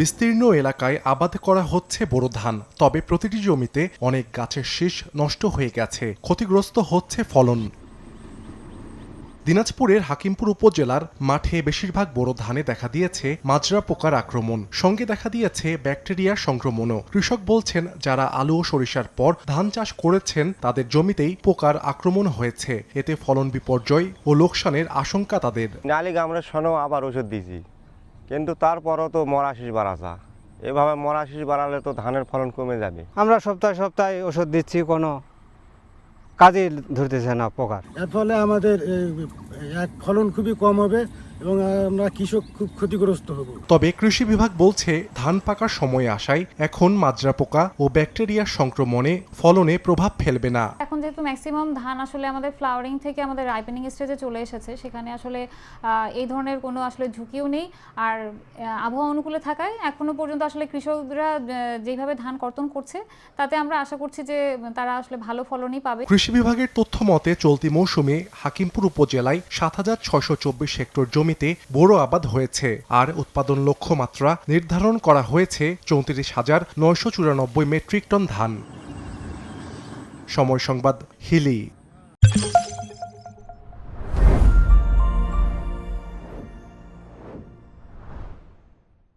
বিস্তীর্ণ এলাকায় আবাদ করা হচ্ছে বোরো ধান, তবে প্রতিটি জমিতে অনেক গাছের শীষ নষ্ট হয়ে গেছে। ক্ষতিগ্রস্ত হচ্ছে ফলন। দিনাজপুরের হাকিমপুর উপজেলার মাঠে বেশিরভাগ বোরো ধানে দেখা দিয়েছে মাজরা পোকার আক্রমণ। সঙ্গে দেখা দিয়েছে ব্যাকটেরিয়ার সংক্রমণও। কৃষক বলছেন, যারা আলু ও সরিষার পর ধান চাষ করেছেন, তাদের জমিতেই পোকার আক্রমণ হয়েছে। এতে ফলন বিপর্যয় ও লোকসানের আশঙ্কা তাদের। আবার ওষুধ দিয়েছি। কিন্তু তারপরও তো মরা শীষ বাড়াছা এভাবে মরা শীষ বাড়ালে তো ধানের ফলন কমে যাবে। আমরা সপ্তাহে সপ্তাহে ওষুধ দিচ্ছি কোনো কাজে ধরতেছে না পোকার এর ফলে আমাদের এক ফলন খুবই কম হবে এবং আমরা কৃষক খুব ক্ষতিগ্রস্ত হব। তবে কৃষি বিভাগ বলছে ধান পাকার সময় আসায় এখন মাজরা পোকা ও ব্যাকটেরিয়ার সংক্রমণে ফলনে প্রভাব ফেলবে না। যেহেতু ম্যাক্সিমাম ধান আসলে আমাদের ফ্লাওয়ারিং থেকে আমাদের রাইপেনিং স্টেজে চলে এসেছে, সেখানে আসলে এই ধরনের কোনো আসলে ঝুঁকিও নেই। আর আবহাওয়া অনুকূলে থাকায় এখনও পর্যন্ত আসলে কৃষকরা যেভাবে ধান কর্তন করছে, তাতে আমরা আশা করছি যে তারা আসলে ভালো ফলনই পাবে। কৃষি বিভাগের তথ্য মতে চলতি মৌসুমে হাকিমপুর উপজেলায় সাত হাজার ছয়শো চব্বিশ হেক্টর জমিতে বোরো আবাদ হয়েছে। আর উৎপাদন লক্ষ্যমাত্রা নির্ধারণ করা হয়েছে চৌত্রিশ হাজার নয়শো চুরানব্বই মেট্রিক টন ধান। সময় সংবাদ হিলি।